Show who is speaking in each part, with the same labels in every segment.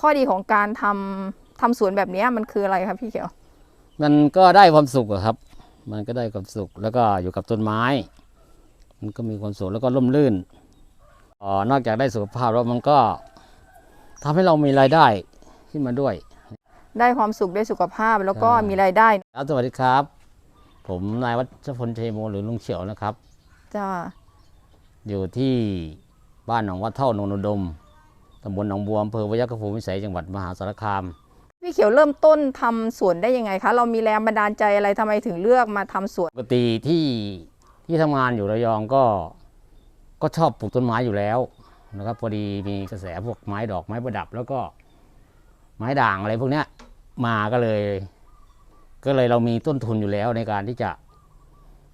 Speaker 1: ข้อดีของการทำทำสวนแบบเนี้ยมันคืออะไรครับพี่เขียว
Speaker 2: มันก็ได้ความสุขอะครับ มันก็ได้ความสุขแล้วก็อยู่กับต้นไม้ มันก็มีความสุขแล้วก็ร่มรื่นเอ่อนอกจากได้สุขภาพแล้วมันก็ทำให้เรามีรายได้ขึ้นมาด้วย
Speaker 1: ได้ความสุขได้สุขภาพแล้วก็
Speaker 2: ใช่
Speaker 1: มีรายได้
Speaker 2: ครับสวัสดีครับ ผมนายวัชพลเทโมหรือลุงเฉียวนะครับ
Speaker 1: จ้า
Speaker 2: อยู่ที่บ้านหนองวัดเท่าโนนอุดม ตำบลหนองบัวอำเภอพยัคฆภูมิวิสัยจังหวัดมหาสารคาม
Speaker 1: พี่เขียวเริ่มต้นทำสวนได้ยังไงคะ เรามีแรงบันดาลใจอะไรทำไมถึงเลือกมาทำสวน
Speaker 2: ปกติที่ที่ทำงานอยู่ระยองก็ก็ชอบปลูกต้นไม้อยู่แล้วนะครับพอดีมีกระแสพวกไม้ดอกไม้ประดับ แล้วก็ไม้ด่างอะไรพวกเนี้ยมาก็เลย ก็เลยเรามีต้นทุนอยู่แล้วในการที่จะ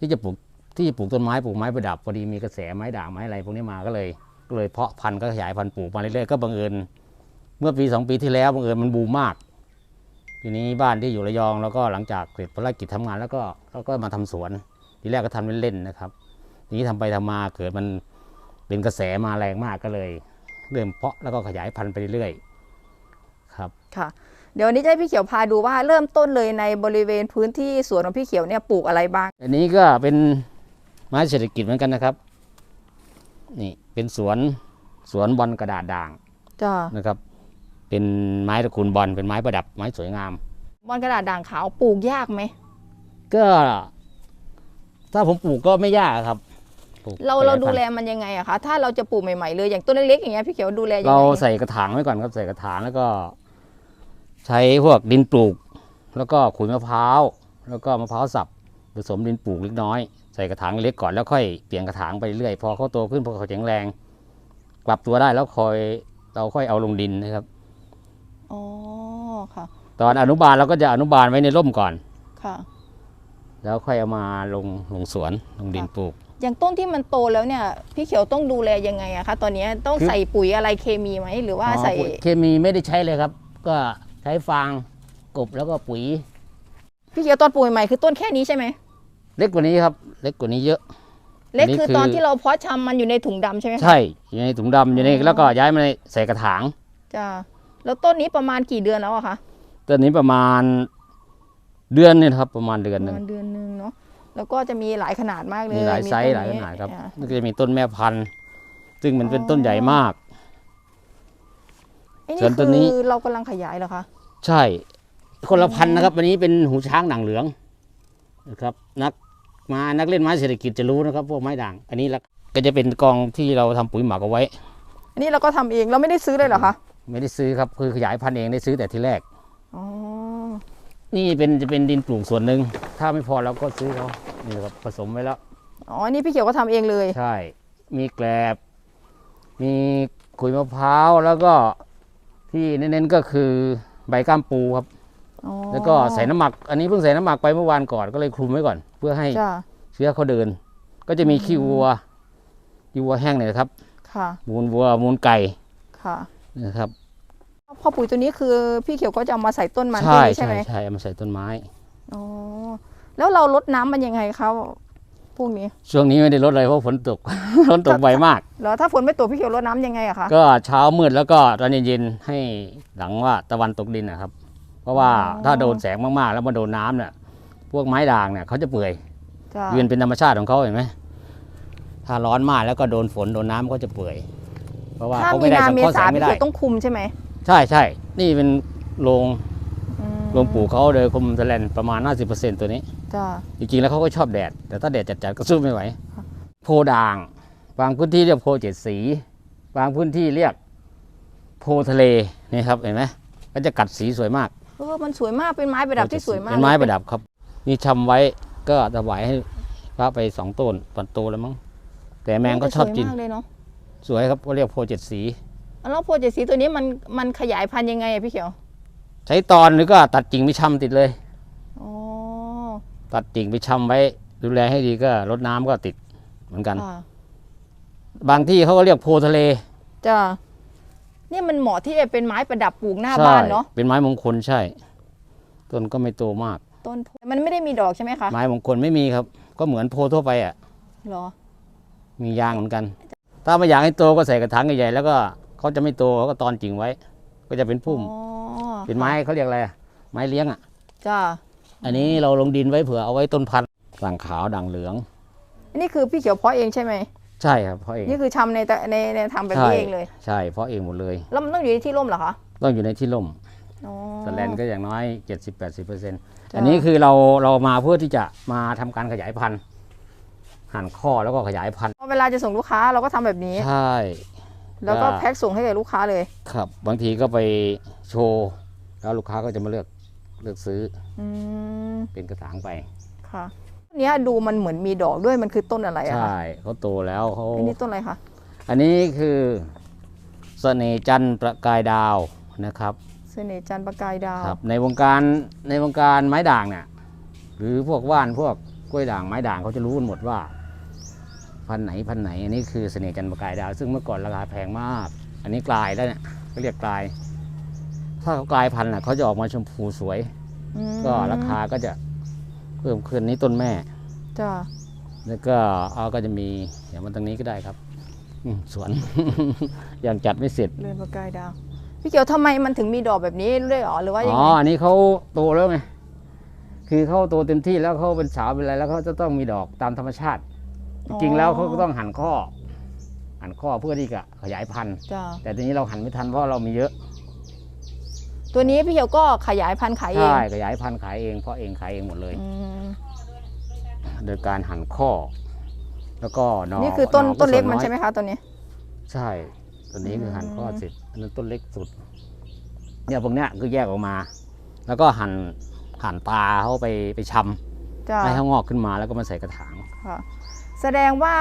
Speaker 2: ที่จะปลูกที่จะปลูกต้นไม้ปลูกไม้ประดับ พอดีมีกระแสไม้ด่างไม้อะไรพวกนี้มาก็เลยก็ เลยเพาะพันธุ์ก็ขยายพันธุ์ปลูกมาเรื่อยๆก็บังเอิญเมื่อปีสองปีที่แล้วบังเอิญมันบูมมาก ทีนี้บ้านที่อยู่ระยองแล้วก็หลังจากเสร็จภารกิจทำงานแล้วก็เราก็มาทำสวน ทีแรกก็ทำเล่นๆนะครับ ทีนี้ทำไปทำมาเกิดมันเป็นกระแสมาแรงมากก็เลย เริ่มเพาะแล้วก็ขยายพันธุ์ไปเรื่อยๆครับ
Speaker 1: ค่ะเดี๋ยววันนี้จะให้พี่เขียวพาดูว่าเริ่มต้นเลยในบริเวณพื้นที่สวนของพี่เขียวเนี่ยปลูกอะไรบ้าง
Speaker 2: อันนี้ก็เป็นไม้เศรษฐกิจเหมือนกันนะครับ นี่ เป็นสวนสวนบอลกระดาษด่าง
Speaker 1: จ้า
Speaker 2: นะครับ เป็นไม้ตระกูลบอลเป็นไม้ประดับไม้สวยงาม
Speaker 1: บอนกระดาษด่างขาวปลูกยากไหม
Speaker 2: ก็ ถ้าผมปลูกก็ไม่ยากครับปลูก
Speaker 1: เรา
Speaker 2: ขยย
Speaker 1: เรา
Speaker 2: พันธุ์
Speaker 1: ดูแลมันยังไงอะคะถ้าเราจะปลูกใหม่ๆเลยอย่างต้นเล็กๆอย่างเงี้ยพี่เขียวดูแลยังไง
Speaker 2: เราใส่กระถางไว้ก่อนครับใส่กระถางแล้วก็ ใช้พวกดินปลูก แล้วก็ขุยมะพร้าวแล้วก็มะพร้าวสับผสมดินปลูกเล็กน้อย ใส่กระถางเล็กก่อนแล้วค่อยเปลี่ยนกระถางไปเรื่อยพอเขาโตขึ้นพอเขาแข็งแรง กลับตัวได้แล้วคอยเราค่อยเอาลงดินนะครับ
Speaker 1: อ๋อค่ะ
Speaker 2: ตอนอนุบาลเราก็จะอนุบาลไว้ในร่มก่อน
Speaker 1: ค่ะ
Speaker 2: แล้วค่อยเอามาลงลงสวนลงดินปลูก
Speaker 1: อย่างต้นที่มันโตแล้วเนี่ยพี่เขียวต้องดูแลยังไงอะคะตอนนี้ต้อง
Speaker 2: คือ
Speaker 1: ใส่ปุ๋ยอะไรเคมีไหมหรือว่า
Speaker 2: อ๋อ
Speaker 1: ใส่
Speaker 2: ปุ๋ยเคมีไม่ได้ใช้เลยครับ ก็ใช้ฟางกบแล้วก็ปุ๋ย
Speaker 1: พี่เขียวตอนปลูกใหม่ๆคือต้นแค่นี้ใช่ไหม
Speaker 2: เล็กกว่านี้ครับ เล็กกว่านี้เยอะ
Speaker 1: เล็ก
Speaker 2: นี่
Speaker 1: คือ
Speaker 2: คือ
Speaker 1: ตอนที่เราเพาะชำมันอยู่ในถุงดำใช่ไหมคะ
Speaker 2: ใช่อยู่ในถุงดำอยู่ใน
Speaker 1: อ๋อ
Speaker 2: แล้วก็ย้ายมาในใส่กระถาง
Speaker 1: จ้าแล้วต้นนี้ประมาณกี่เดือนแล้วอะคะ
Speaker 2: ตอนนี้ประมาณเดือนเนี่ยนะครับ ประมาณเดือน
Speaker 1: ป
Speaker 2: ห
Speaker 1: ระ
Speaker 2: นึ่ง
Speaker 1: มาณเดือนหนึงเนาะแล้วก็จะมีหลายขนาดมากเลย
Speaker 2: มีหลายไซส์
Speaker 1: ต้น
Speaker 2: หลายขนาดครับ
Speaker 1: อ่
Speaker 2: นี่ก็จะมีต้นแม่พันธุ์ ซึ่งมันเป็น
Speaker 1: อ๋อ
Speaker 2: ต้นใหญ่มาก
Speaker 1: ไอ้
Speaker 2: ส่วนต้นนี้
Speaker 1: คือเรากำลังขยายเหรอคะ
Speaker 2: ใช่ คนละพันธุ์นะครับ วันนี้เป็นหูช้างหนังเหลืองนะครับ นัก มานักเล่นไม้เศรษฐกิจจะรู้นะครับ พวกไม้ด่าง อันนี้ละก็จะเป็นกองที่เราทำปุ๋ยหมักเอาไว้
Speaker 1: อันนี้เราก็ทำเองเราไม่ได้ซื้อเลยเหรอคะ
Speaker 2: ไม่ได้ซื้อครับคือขยายพันธุ์เองได้ซื้อแต่ทีแรก
Speaker 1: อ๋อ
Speaker 2: นี่เป็นจะเป็นดินปลูกส่วนหนึ่งถ้าไม่พอเราก็ซื้อเขานี่ครับผสมไว้แล้ว
Speaker 1: อ๋ออันนี่พี่เขียวก็ทำเองเลย
Speaker 2: ใช่ มีแกลบ มีขุยมะพร้าวแล้วก็ที่เน้นๆก็คือใบก้ามปูครับ
Speaker 1: อ๋อ
Speaker 2: แล้วก็ใส่น้ำหมัก อันนี้เพิ่งใส่น้ำหมักไปเมื่อวานก่อนก็เลยคลุมไว้ก่อน เพื่อให้
Speaker 1: จ้า
Speaker 2: เชื้อเขาเดิน ก็จะมีขี้วัวขี้วัวแห้งเนี่ยนะครับ
Speaker 1: ค่ะ
Speaker 2: มูลวัวมูลไก่
Speaker 1: ค่ะ
Speaker 2: นะครับ
Speaker 1: พอปุ๋ยตัวนี้คือพี่เขียวก็จะเอามาใส่ต้นมัน
Speaker 2: ใช่
Speaker 1: ตัวนี้ใช่
Speaker 2: ใช่
Speaker 1: ไหม
Speaker 2: ใช่เอามาใส่ต้นไม้
Speaker 1: อ๋อแล้วเราลดน้ำมันยังไงครับพวกนี้
Speaker 2: ช่วงนี้ไม่ได้ลดเลยเพราะฝนตกฝนตกบ่อยมาก
Speaker 1: แล้วถ้าฝนไม่ตกพี่เขียวลดน้ำยังไงอะคะ
Speaker 2: ก็เช้ามืดแล้วก็ตอนเย็นๆให้หลังว่าตะวันตกดินนะครับ เพราะว่าถ้าโดนแสงมากๆ แล้วมาโดนน้ำเนี่ยพวกไม้ด่างเนี่ยเขาจะเปื่อย
Speaker 1: จ้า
Speaker 2: เวียนเป็นธรรมชาติของเขาเห็นไหมถ้าร้อนมากแล้วก็โดนฝนโดนน้ำก็จะเปื่อย เพราะว่า
Speaker 1: ถ้า
Speaker 2: เขา
Speaker 1: มี
Speaker 2: ไม่ได้
Speaker 1: นา
Speaker 2: สัง
Speaker 1: เม
Speaker 2: เคราะห์แส
Speaker 1: ษาง
Speaker 2: ไม่
Speaker 1: พี่
Speaker 2: ได้
Speaker 1: เขียวต้องคุมใช่ไหม
Speaker 2: ใช่ใช่นี่เป็นโรง
Speaker 1: อืม
Speaker 2: โรงปลูกเขาโดยคมแสแลนประมาณ 50%ตัวนี้
Speaker 1: จ้า
Speaker 2: จริงๆแล้วเขาก็ชอบแดด แต่ถ้าแดดจัดๆก็สู้ไม่ไหว
Speaker 1: ค่ะ
Speaker 2: โพด่างบางพื้นที่เรียกโพเจ็ดสี บางพื้นที่เรียกโพทะเลนี่ครับเห็นไหมก็จะกัดสีสวยมาก
Speaker 1: เออมันสวยมากเป็นไม้ประดับที่สวยมาก
Speaker 2: เป็นไม้
Speaker 1: ลย
Speaker 2: ประดับครับมีชำไว้ก็ถวายให้พระไปสองต้นตอนโตแล้วมั้งแต่แมงก็ชอบกิน
Speaker 1: สวยมากเลยเนาะ
Speaker 2: สวยครับก็เรียกโพเจ็ดสี
Speaker 1: แล้วโพเจดสีตัวนี้มันมันขยายพันธุ์ยังไงอะพี่เขียว
Speaker 2: ใช้ตอนหรือก็ตัดกิ่งไปชำติดเลย
Speaker 1: อ๋อ
Speaker 2: ตัดกิ่งไปชำไว้ ดูแลให้ดีก็รดน้ำก็ติดเหมือนกัน
Speaker 1: ค่ะ
Speaker 2: บางที่เขาก็เรียกโพทะเล
Speaker 1: จ้าเนี่ยมันเหมาะที่จะเป็นไม้ประดับปลูกหน้าบ้านเนาะ
Speaker 2: ใช่เป็นไม้มงคลใช่ ต้นก็ไม่โตมาก
Speaker 1: ต้นโพมันไม่ได้มีดอกใช่ไหมคะ
Speaker 2: ไม้มงคลไม่มีครับ ก็เหมือนโพทั่วไปอะ
Speaker 1: เหรอ
Speaker 2: มียางเหมือนกัน ถ้าไม่อยากให้โตก็ใส่กระถางใหญ่ๆแล้วก็เขาจะไม่โตเขาก็ตอนกิ่งไว้ ก็จะเป็นพุ่ม
Speaker 1: อ๋อ
Speaker 2: เป็นไม้เขาเรียกอะไรอะไม้เลี้ยงอะ
Speaker 1: จ้า
Speaker 2: อันนี้เราลงดินไว้เผื่อเอาไว้ต้นพันธุ์ด่างขาวด่างเหลือง
Speaker 1: อันนี้คือพี่เขียวเพาะเองใช่ไหม
Speaker 2: ใช่ครับเพราะเอง
Speaker 1: นี่คือทำในแต่ในในทำแบบ
Speaker 2: ใช่
Speaker 1: นี้เองเลย
Speaker 2: ใช่เพราะเองหมดเลย
Speaker 1: แล้วมันต้องอยู่ในที่ร่มเหรอคะ
Speaker 2: ต้องอยู่ในที่ร่ม
Speaker 1: อ๋อ
Speaker 2: สแลนก็อย่างน้อย 70-80%เปอร์เซ็นต์
Speaker 1: จ้ะ
Speaker 2: อันนี้คือเราเรามาเพื่อที่จะมาทำการขยายพันธุ์หั่นข้อแล้วก็ขยายพันธุ์
Speaker 1: พอเวลาจะส่งลูกค้าเราก็ทำแบบนี้
Speaker 2: ใช่
Speaker 1: แล้วก็
Speaker 2: ก็
Speaker 1: แพ็คส่งให้กับลูกค้าเลย
Speaker 2: ครับบางทีก็ไปโชว์ แล้วลูกค้าก็จะมาเลือกเลือกซื้อ
Speaker 1: อืม
Speaker 2: เป็นกระถางไป
Speaker 1: ค่ะ เนี้ยดูมันเหมือนมีดอกด้วยมันคือต้นอะไรอะคะ
Speaker 2: ใช่เขาโตแล้วเขา
Speaker 1: อันนี้ต้นอะไรคะ
Speaker 2: อันนี้คือเสน่ห์จันทร์ประกายดาวนะครับ
Speaker 1: เสน่ห์จันทร์ประกายดาว
Speaker 2: ครับในวงการในวงการไม้ด่างเนี่ยหรือพวกว่านพวกกล้วยด่างไม้ด่างเขาจะรู้กันหมดว่า พันธุ์ไหนพันธุ์ไหนอันนี้คือเสน่ห์จันทร์ประกายดาว ซึ่งเมื่อก่อนราคาแพงมาก อันนี้กลายแล้วเนี่ยเขาเรียกกลาย ถ้าเขากลายพันธุ์น่ะเขาจะออกมาชมพูสวย
Speaker 1: อืม
Speaker 2: ก็ราคาก็จะ เพิ่มขึ้นนี่ต้นแม่
Speaker 1: จ้า
Speaker 2: แล้วก็เอาก็จะมีอย่างมันตรงนี้ก็ได้ครับอืมสวน ยังจัดไม่เสร็จ
Speaker 1: เรือนประกายดาว พี่เขียวทำไมมันถึงมีดอกแบบนี้ด้วยหรอหรือว่ายัง
Speaker 2: อ๋อ
Speaker 1: ไง
Speaker 2: อันนี้เขาโตแล้วไง คือเขาโตเต็มที่แล้วเขาเป็นสาวเป็นอะไรแล้วเขาจะต้องมีดอกตามธรรมชาติ จริงๆแล้วเขาก็ต้องหั่นข้อ หั่นข้อเพื่อที่จะขยายพันธุ์
Speaker 1: จ้า
Speaker 2: แต่ทีนี้เราหั่นไม่ทันเพราะเรามีเยอะ
Speaker 1: ตัวนี้พี่เขียวก็ขยายพันธุ์ขายเอง
Speaker 2: ใช่ ขยายพันธุ์ขายเองเพราะเองขายเองหมดเลย
Speaker 1: อืม
Speaker 2: โดยการหั่นข้อ แล้วก็หนอ
Speaker 1: นี่คือต้น
Speaker 2: ห
Speaker 1: ต้นเล็กมัน
Speaker 2: ส่ว
Speaker 1: ใช่ไหมคะตัวนี้
Speaker 2: ใช่ตัวนี้คือหั่นข้อ
Speaker 1: อืม
Speaker 2: เสร็จอันนั้นต้นเล็กสุด เนี่ยพวกเนี้ยคือแยกออกมา แล้วก็หั่นหั่นตาเขาไปไปชำ
Speaker 1: จ้า
Speaker 2: ให้เขางอกขึ้นมาแล้วก็มาใส่กระถาง
Speaker 1: ค่ะแสดงว่า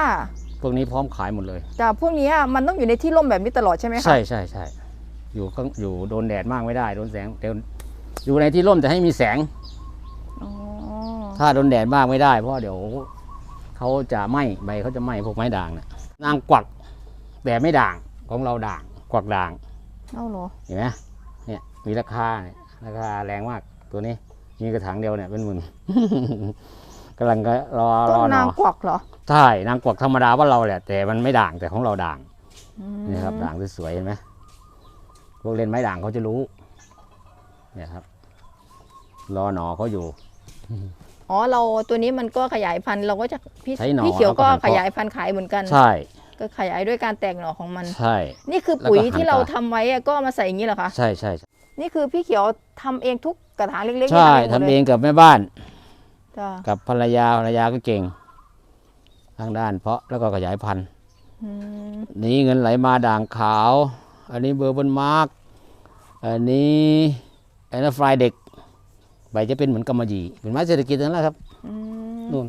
Speaker 2: พวกนี้พร้อมขายหมดเลย
Speaker 1: จ้าพวกเนี้ยมันต้องอยู่ในที่ร่มแบบนี้ตลอดใช่ไหมคะ
Speaker 2: ใช่ใช่ใช่อยู่ข้างอยู่โดนแดดมากไม่ได้โดนแสงเดี๋ยวอยู่ในที่ร่มแต่ให้มีแสง
Speaker 1: อ๋อ
Speaker 2: ถ้าโดนแดดมากไม่ได้ เพราะเดี๋ยวเขาจะไหม้ใบเขาจะไหม้พวกไม้ด่างเนี่ยนางกวักแต่ไม่ด่างของเราด่างกวักด่าง
Speaker 1: เอ้าเหรอ
Speaker 2: เห็นไหมเนี่ยมีราคาเนี่ยราคาแรงมากตัวนี้มีกระถางเดียวเนี่ยเป็นหมื่นกำลังก็รอ
Speaker 1: ต้
Speaker 2: ร
Speaker 1: น
Speaker 2: อหน
Speaker 1: นา
Speaker 2: อง
Speaker 1: กวักเหรอ
Speaker 2: ใช่นางกวักธรรมดาว่าเราแหละ แต่มันไม่ด่างแต่ของเราด่าง
Speaker 1: อืม
Speaker 2: นี่ครับด่างสวยๆเห็นไหมพวกเล่นไม้ด่างเขาจะรู้ เนี่ยครับ รอหนอเขาอยู่
Speaker 1: อ๋อเราตัวนี้มันก็ขยายพันธุ์เราก็จะพี่
Speaker 2: ใช้หน่อ
Speaker 1: พี่เขียวก็
Speaker 2: แล้วก็หั่น
Speaker 1: ขยายพันธุ์ขายเหมือนกัน
Speaker 2: ใช่
Speaker 1: ก็ขยายด้วยการแตกหน่อของมัน
Speaker 2: ใช่
Speaker 1: นี่คือ
Speaker 2: แล้วก็
Speaker 1: ปุ๋ย
Speaker 2: หั่น
Speaker 1: ที่เรา
Speaker 2: ต่อ
Speaker 1: ทำไว้อะก็มาใส่อย่างนี้เหรอคะ
Speaker 2: ใช่ใช่ใช่
Speaker 1: นี่คือพี่เขียวทำเองทุกกระถางเล็กๆ
Speaker 2: ใช่
Speaker 1: นี่
Speaker 2: ทำ
Speaker 1: หมดลย
Speaker 2: เองกับแม่บ้าน
Speaker 1: จ้า
Speaker 2: กับภรรยาภรรยาก็เก่ง ทางด้านเพาะแล้วก็ขยายพันธุ์
Speaker 1: อืม
Speaker 2: นี่เงินไหลมาด่างขาว อันนี้เบอร์บนมาร์กอันนี้อันนั้นฟลายเด็ก ใบจะเป็นเหมือนกำมะหยี่เป็นไม้เศรษฐกิจนั่นแหละครับ
Speaker 1: อืม
Speaker 2: นู่น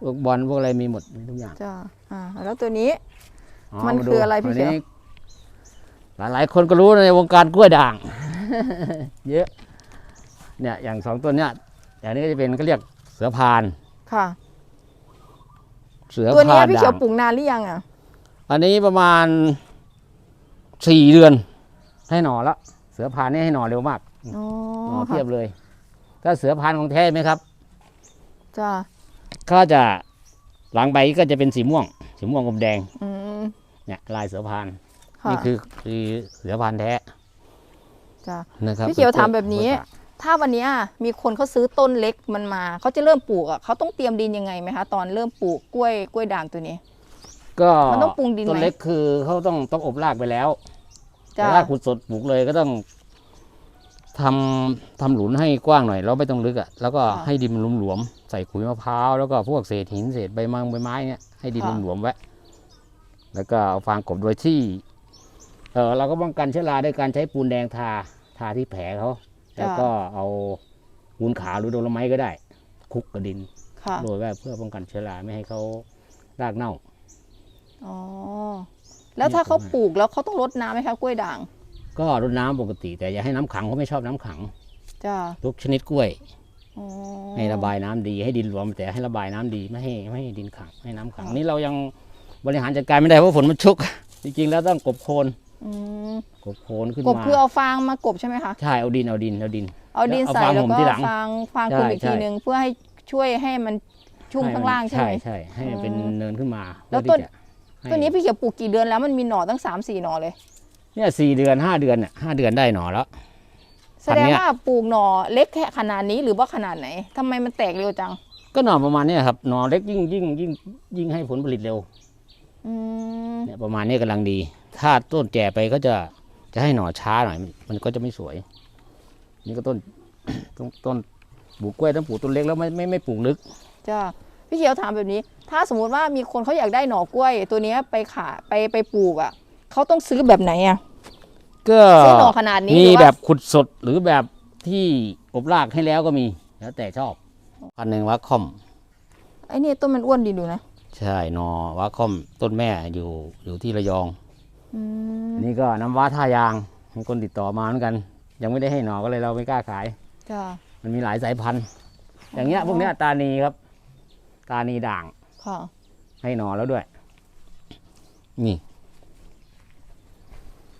Speaker 2: พวกบอลพวกอะไรมีหมดมีทุกอย่าง
Speaker 1: จ้าอ่าแล้วตัวนี้
Speaker 2: อ๋
Speaker 1: มันา
Speaker 2: ดู
Speaker 1: คืออะไรพี่
Speaker 2: น
Speaker 1: เขียว
Speaker 2: นี้หลายหลายๆคนก็รู้ในวงการกล้วยด่าง เยอะ เนี่ยอย่างสองตัวเนี้ยอย่างนี้ก็จะเป็นเขาเรียกเสือพาน
Speaker 1: ค่ะ
Speaker 2: เสือ
Speaker 1: ตัวนี้
Speaker 2: พาน
Speaker 1: พี่เขีย
Speaker 2: ด่าวง
Speaker 1: ปลูกนานหรือยังอะ
Speaker 2: อันนี้ประมาณสี่เดือน ให้หน่อละเสือพานนี่ให้หน่อเร็วมาก
Speaker 1: อ๋อ
Speaker 2: หน่อ
Speaker 1: ค่ะ
Speaker 2: เทียบเลย ถ้าเสือพานของแท้ไหมครับ
Speaker 1: จ้า
Speaker 2: ก็จะหลังใบก็จะเป็นสีม่วง สีม่วงอมแดง
Speaker 1: อืม
Speaker 2: เนี่ยลายเสือพาน
Speaker 1: ค่ะ
Speaker 2: นี่คือคือเสือพานแท้
Speaker 1: จ้า
Speaker 2: นะครับ
Speaker 1: พี่เขียว
Speaker 2: ป็นกล้
Speaker 1: ถามแบบนี้
Speaker 2: กล้วยด่าง
Speaker 1: ถ้าวันเนี้ยมีคนเขาซื้อต้นเล็กมันมาเขาจะเริ่มปลูกอะเขาต้องเตรียมดินยังไงไหมคะตอนเริ่มปลูกกล้วยกล้วยด่างตัวนี้
Speaker 2: ก็
Speaker 1: มันต้องปรุงดินไหม
Speaker 2: ต้นเล็กคือเขาต้องต้องอบรากไปแล้ว
Speaker 1: จ้า
Speaker 2: แต่ถ้าขุดสดปลูกเลยก็ต้อง ทำทำหลุนให้กว้างหน่อยแล้วไม่ต้องลึกอะแล้วก็ให้ดินมันหลวมๆใส่ขุยมะพร้าวแล้วก็พวกเศษหินเศษใบไม้ใบไม้เนี่ยให้ดินมันหลวมๆไว้แล้วก็เอาฟางกบโดยที่เออเราก็ป้องกันเชื้อราด้วยการใช้ปูนแดงทาทาที่แผลเขาแล้วก็เอาปูนขาวหรือโดโลไม้ก็ได้คลุกกับดิน
Speaker 1: ค่ะ
Speaker 2: โรยไว้เพื่อป้องกันเชื้อราไม่ให้เขารากเน่า
Speaker 1: อ๋อแล้วถ้าเขาปลูกแล้วเขาต้องรดน้ำไหมคะกล้วยด่าง
Speaker 2: ก็รดน้ำปกติ แต่อย่าให้น้ำขังเขาไม่ชอบน้ำขัง
Speaker 1: จ้า
Speaker 2: ทุกชนิดกล้วย
Speaker 1: อ๋อ
Speaker 2: ให้ระบายน้ำดีให้ดินรวม แต่ให้ระบายน้ำดีไม่ให้ไม่ให้ดินขังไม่ให้น้ำขัง
Speaker 1: ค่ะ
Speaker 2: นี่เรายังบริหารจัดการไม่ได้เพราะฝนมันชุก จริงๆแล้วต้องกบโคน
Speaker 1: อืม
Speaker 2: กบโคนขึ้น
Speaker 1: กบ
Speaker 2: มา
Speaker 1: คือเอาฟางมากบใช่ไหมคะ
Speaker 2: ใช่เอาดินเอาดินเอาดิน
Speaker 1: เอาดิน
Speaker 2: แล้วเอา
Speaker 1: ใส่
Speaker 2: ฟาง
Speaker 1: แล้ว
Speaker 2: ห่ม
Speaker 1: ก็
Speaker 2: ที่หลัง
Speaker 1: ฟางฟางคลุม
Speaker 2: ใช่
Speaker 1: อีกที
Speaker 2: ใช่
Speaker 1: นึงเพื่อให้ช่วยให้มันชุ่ม
Speaker 2: ให้
Speaker 1: ข้างล่างใช่ไหม
Speaker 2: ใช่ให้มันเป็น
Speaker 1: อืม
Speaker 2: เนินขึ้นมา
Speaker 1: แล้ว
Speaker 2: เพื่อ
Speaker 1: ต้น
Speaker 2: ที่จะให้
Speaker 1: ตัวนี้พี่เขียวปลูกกี่เดือนแล้วมันมีหน่อตั้งสามสี่หน่อเลย
Speaker 2: เนี่ยสี่เดือนห้าเดือนเนี่ยห้าเดือนได้หน่อแล้ว
Speaker 1: แสดง
Speaker 2: อันเนี้ย
Speaker 1: ว่าปลูกหน่อเล็กแค่ขนาดนี้หรือว่าขนาดไหนทำไมมันแตกเร็วจัง
Speaker 2: ก็หน่อประมาณเนี้ยครับหน่อเล็กยิ่งยิ่งยิ่งยิ่งให้ผลผลิตเร็ว
Speaker 1: อืม
Speaker 2: เนี่ยประมาณนี้กำลังดี ถ้าต้นแก่ไปก็จะจะให้หน่อช้าหน่อยมันก็จะไม่สวย นี่ก็ต้นต้นต้นปลูกกล้วยต้องปลูกต้นเล็กแล้วไม่ไม่ไม่ปลูกลึก
Speaker 1: จ้าพี่เขียวถามแบบนี้ ถ้าสมมติว่ามีคนเขาอยากได้หน่อกล้วย ตัวเนี้ยไปขาไปไปปลูกอะ เขาต้องซื้อแบบไหนอะ
Speaker 2: ก็
Speaker 1: ซื้อหน่อขนาดนี้
Speaker 2: มี
Speaker 1: หรือว่า
Speaker 2: แบบขุดสดหรือแบบที่อบรากให้แล้วก็มี แล้วแต่ชอบพันหนึ่งวัคคอม
Speaker 1: ไอ้นี่ต้นมันอ้วนดีดูนะ
Speaker 2: ใช่หนอวัคคอมต้นแม่อยู่อยู่ที่ระยอง
Speaker 1: อืม
Speaker 2: อันนี่ก็น้ำว้าท่ายางมีคนติดต่อมาเหมือนกัน ยังไม่ได้ให้หนอก็เลยเราไม่กล้าขาย
Speaker 1: จ้า
Speaker 2: มันมีหลายสายพันธุ์ อย่างเงี้ย
Speaker 1: อ๋อ
Speaker 2: พวกเนี้ยตานีครับ ตานีด่าง
Speaker 1: ค่ะ
Speaker 2: ให้หนอแล้วด้วย นี่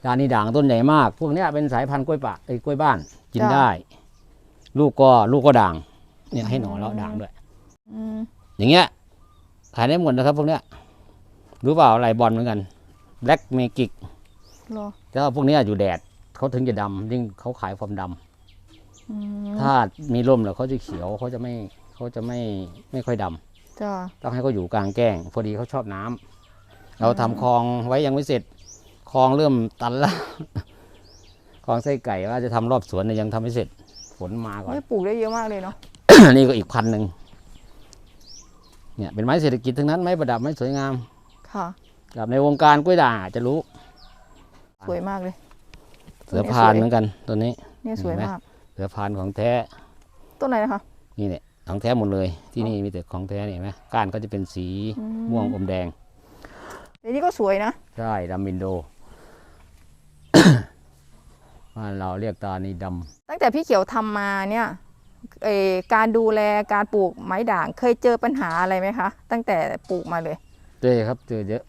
Speaker 2: ตานีด่างต้นใหญ่มาก พวกเนี้ยเป็นสายพันธุ์กล้วยป่าไอ้ยกล้วยบ้านกิน
Speaker 1: จ้ะ
Speaker 2: ได้ ลูกก็ลูกก็ด่าง เนี่ยให้หนอแล้วด่างด้วย
Speaker 1: อืม
Speaker 2: อย่างเงี้ยขายได้หมดนะครับ พวกเนี้ยรู้เปล่าอะไรบอลเหมือนกันแบล็กเมกิก
Speaker 1: รอ
Speaker 2: แต่ว่าพวกเนี้ยอยู่แดดเขาถึงจะดำยิ่งเขาขายความดำ
Speaker 1: อืม
Speaker 2: ถ้ามีร่มแล้วเขาจะเขียวเขาจะไม่เขาจะไม่ไม่ค่อยดำ
Speaker 1: จ้า
Speaker 2: ต้องให้เขาอยู่กลางแจ้ง พอดีเขาชอบน้ำเราทำคลองไว้ยังไม่เสร็จค ลองเริ่มตันแล้วคลองไส้ไก่ว่าจะทำรอบสวนเนี่ยยังทำไม่เสร็จ ฝนมาก่อน
Speaker 1: ไม่ปลูกได้เยอะมากเลยเนาะ
Speaker 2: นี่ก็อีกพันหนึ่ง เนี่ยเป็นไม้เศรษฐกิจทั้งนั้นไม้ประดับไม้สวยงาม
Speaker 1: ค่ะ
Speaker 2: กับในวงการกล้วยด่างอาจจะรู้
Speaker 1: สวยมากเลย
Speaker 2: เสือพานเหมือนกันตัวนี้
Speaker 1: เนี่ยสวย
Speaker 2: เห็นไหม
Speaker 1: มาก
Speaker 2: เสือพานของแท้
Speaker 1: ต้นอะไรนะคะ
Speaker 2: นี่เนี่ยของแท้หมดเลย ที่นี่มีแต่ของแท้นี่เห็นไหมก้านก็จะเป็นสี
Speaker 1: อืม
Speaker 2: ม่วงอมแดง
Speaker 1: อันนี้ก็สวยนะ
Speaker 2: ใช่ดำมินโด บ้านเราเรียกตานีด
Speaker 1: ตั้งแต่พี่เขียวทำมาเนี่ยเออการดูแลการปลูกไม้ด่างเคยเจอปัญหาอะไรไหมคะ ตั้งแต่ปลูกมาเลยำ
Speaker 2: เจอครับเจอเยอะ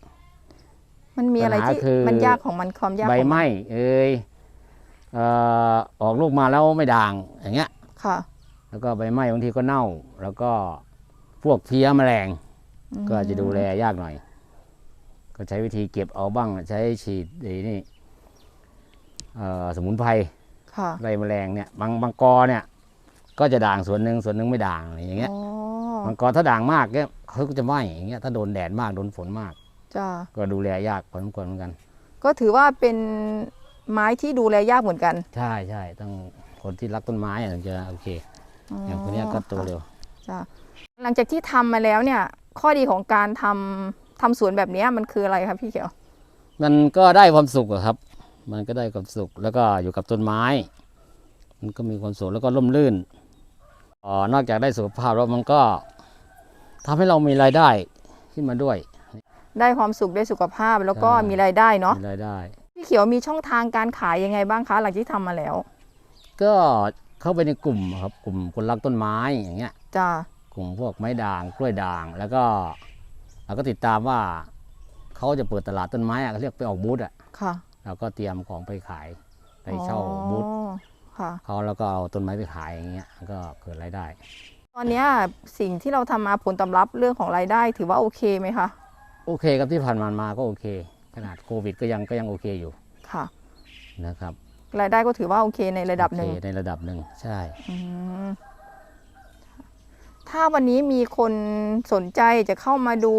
Speaker 1: มันมีอะไร
Speaker 2: ปัญหา
Speaker 1: ที่
Speaker 2: คือ
Speaker 1: มันยากของมันความยาก
Speaker 2: ใบ
Speaker 1: ของ
Speaker 2: ไห
Speaker 1: มัน
Speaker 2: ม้เอ้ยเอ่อออกลูกมาแล้วไม่ด่างอย่างเงี้ย
Speaker 1: ค่ะ
Speaker 2: แล้วก็ใบไหม้บางทีก็เน่า แล้วก็พวกเพี้ยแมลง
Speaker 1: อืม
Speaker 2: ก็จะดูแลยากหน่อย ก็ใช้วิธีเก็บเอาบ้าง ใช้ฉีดไอ้นี่เอ่อ สมุนไพร
Speaker 1: ค่ะ
Speaker 2: ไล่แมลงเนี่ยบางบางกอเนี่ย ก็จะด่างส่วนหนึ่งส่วนหนึ่งไม่ด่างอะไรอย่างเงี้ย
Speaker 1: อ๋อ
Speaker 2: บางกอถ้าด่างมากเนี่ยเขาก็จะไหม้อย่างเงี้ยถ้าโดนแดดมากโดนฝนมาก
Speaker 1: จ้า
Speaker 2: ก็ดูแลยากพอสมควรเหมือนกัน
Speaker 1: ก็ถือว่าเป็นไม้ที่ดูแลยากเหมือนกัน
Speaker 2: ใช่ใช่ต้องคนที่รักต้นไม้อะถึงจะโอเคอย่างคนเนี้ยก็โตเร็ว
Speaker 1: จ้าหลังจากที่ทำมาแล้วเนี่ย ข้อดีของการทำทำสวนแบบเนี้ยมันคืออะไรครับพี่เขียว
Speaker 2: มันก็ได้ความสุขอะครับ มันก็ได้ความสุข แล้วก็อยู่กับต้นไม้ มันก็มีความสุขแล้วก็ร่มรื่นเอ่อนอกจากได้สุขภาพแล้วมันก็ทำให้เรามีรายได้ขึ้นมาด้วย
Speaker 1: ได้ความสุขได้สุขภาพแล้วก็
Speaker 2: ใช่
Speaker 1: มีรายได้เนาะ
Speaker 2: มีรายได้
Speaker 1: พี่เขียวมีช่องทางการขายยังไงบ้างคะหลังที่ทำมาแล้ว
Speaker 2: ก็เข้าไปในกลุ่มอะครับกลุ่มคนรักต้นไม้อย่างเงี้ย
Speaker 1: จ้าก
Speaker 2: ลุ่มพวกไม้ด่างกล้วยด่าง แล้วก็เราก็ติดตามว่าเขาจะเปิดตลาดต้นไม้อะเขาเรียกไปออกบูธอะ
Speaker 1: ค่ะ
Speaker 2: เราก็เตรียมของไปขายไปเช่าบูธ
Speaker 1: อ๋อค่ะ
Speaker 2: เขาแล้วก็เอาต้นไม้ไปขายอย่างเงี้ยก็เกิดรายได้
Speaker 1: ตอนเนี้ยสิ่งที่เราทำมาผลตอบรับเรื่องของรายได้ ถือว่าโอเคไหมคะ
Speaker 2: โอเคครับที่ผ่านมามาก็โอเค ขนาดโควิดก็ยังก็ยังโอเคอยู่
Speaker 1: ค่ะ
Speaker 2: นะครับ
Speaker 1: รายได้ก็ถือว่าโอเคในระดับหนึ่ง
Speaker 2: โอเคในระดับหนึ่งใช่
Speaker 1: อืมถ้าวันนี้มีคนสนใจจะเข้ามาดู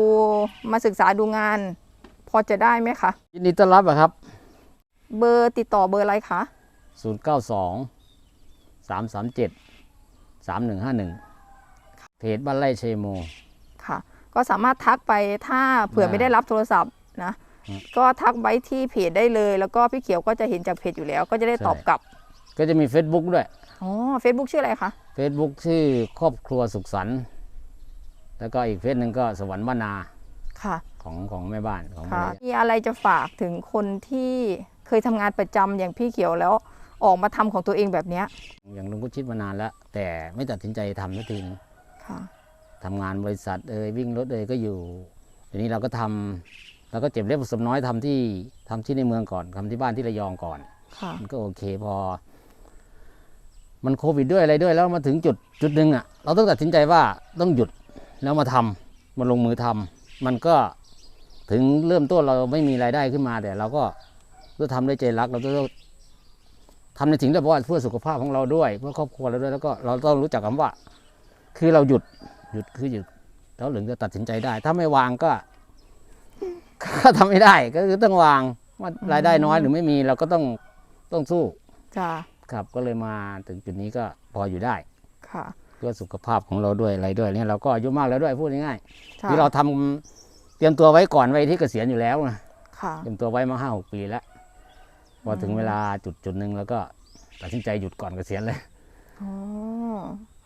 Speaker 1: มาศึกษาดูงาน พอจะได้ไหมคะ
Speaker 2: ยินดีต้อนรับอะครับ
Speaker 1: เบอร์ติดต่อเบอร์อะไรคะ
Speaker 2: 092 337 3151เพจบ้านไร่เชโม
Speaker 1: ค่ะ ก็สามารถทักไปถ้าเผื่อ
Speaker 2: ได้
Speaker 1: ไม่ได้รับโทรศัพท์นะ
Speaker 2: อืม
Speaker 1: ก็ทักไว้ที่เพจได้เลย แล้วก็พี่เขียวก็จะเห็นจากเพจอยู่แล้ว ก็จะได้
Speaker 2: ใช่
Speaker 1: ตอบกลับ
Speaker 2: ก็จะมี Facebook ด้วย
Speaker 1: อ๋อ Facebook ชื่ออะไรคะ
Speaker 2: Facebook ชื่อครอบครัวสุขสันต์แล้วก็อีกเฟซหนึ่งก็สวรรค์บ้านนา
Speaker 1: ค่ะ
Speaker 2: ของของแม่บ้านของ
Speaker 1: ค่ะ
Speaker 2: แม่
Speaker 1: มีอะไรจะฝากถึงคนที่ เคยทำงานประจำอย่างพี่เขียวแล้วออกมาทำของตัวเองแบบเนี้ย
Speaker 2: อย่างลุงก็ชิดมานานแล้ว แต่ไม่ตัดสินใจทำสักทีนึง
Speaker 1: ค่ะ
Speaker 2: ทำงานบริษัทเอ่ยวิ่งรถเอ่ยก็อยู่ทีนี้เราก็ทำเราก็เจ็บเล็บผสมน้อยทำที่ทำที่ในเมืองก่อนทำที่บ้านที่ระยองก่อน
Speaker 1: ค่ะ
Speaker 2: มันก็โอเคพอ มันโควิดด้วยอะไรด้วย แล้วมาถึงจุดจุดหนึ่งอะ เราต้องตัดสินใจว่าต้องหยุดแล้วมาทำมาลงมือทำมันก็ถึงเริ่มต้นเราไม่มีรายได้ขึ้นมาแต่เราก็ เราทำด้วยใจรักเราต้องทำในสิ่งที่แบบว่าเพื่อสุขภาพของเราด้วย เพื่อครอบครัวเราด้วยแล้วก็เราต้องรู้จักคำว่า คือเราหยุดหยุดคือหยุดแล้วถึงจะตัดสินใจได้ ถ้าไม่วางก็ก็ทำไม่ได้ก็คือต้องวางว่ารายได้น้อยหรือไม่มีเราก็ต้องต้องสู้
Speaker 1: จ้ะ
Speaker 2: ครับก็เลยมาถึงจุดนี้ก็พออยู่ได้
Speaker 1: ค่ะ
Speaker 2: เพื่อสุขภาพของเราด้วยอะไรด้วยเนี่ยเราก็อายุมากแล้วด้วยพูดง่ายๆ
Speaker 1: ค่ะ
Speaker 2: ที่เราทำเตรียมตัวไว้ก่อนไว้ที่เกษียณอยู่แล้วนะ
Speaker 1: ค่ะ
Speaker 2: เตรียมตัวไว้มาห้าหกปีแล้ว พอถึงเวลาจุดจุดหนึ่งแล้วก็ตัดสินใจหยุดก่อนเกษียณเลย
Speaker 1: อ๋อ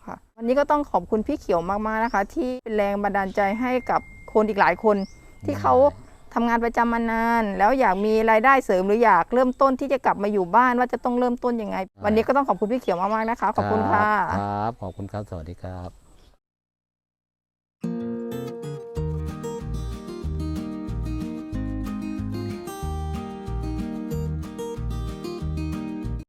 Speaker 1: ค่ะ วันนี้ก็ต้องขอบคุณพี่เขียวมากๆนะคะ ที่เป็นแรงบันดาลใจให้กับคนอีกหลายคน ที่เขาทำงานประจำมานาน แล้วอยากมีรายได้เสริมหรืออยากเริ่มต้นที่จะกลับมาอยู่บ้านว่าจะต้องเริ่มต้นยังไง วันนี้ก็ต้องขอบคุณพี่เขียวมากๆนะคะ ขอบคุณค่ะ
Speaker 2: ครับขอบคุณครับสวัสดีครับ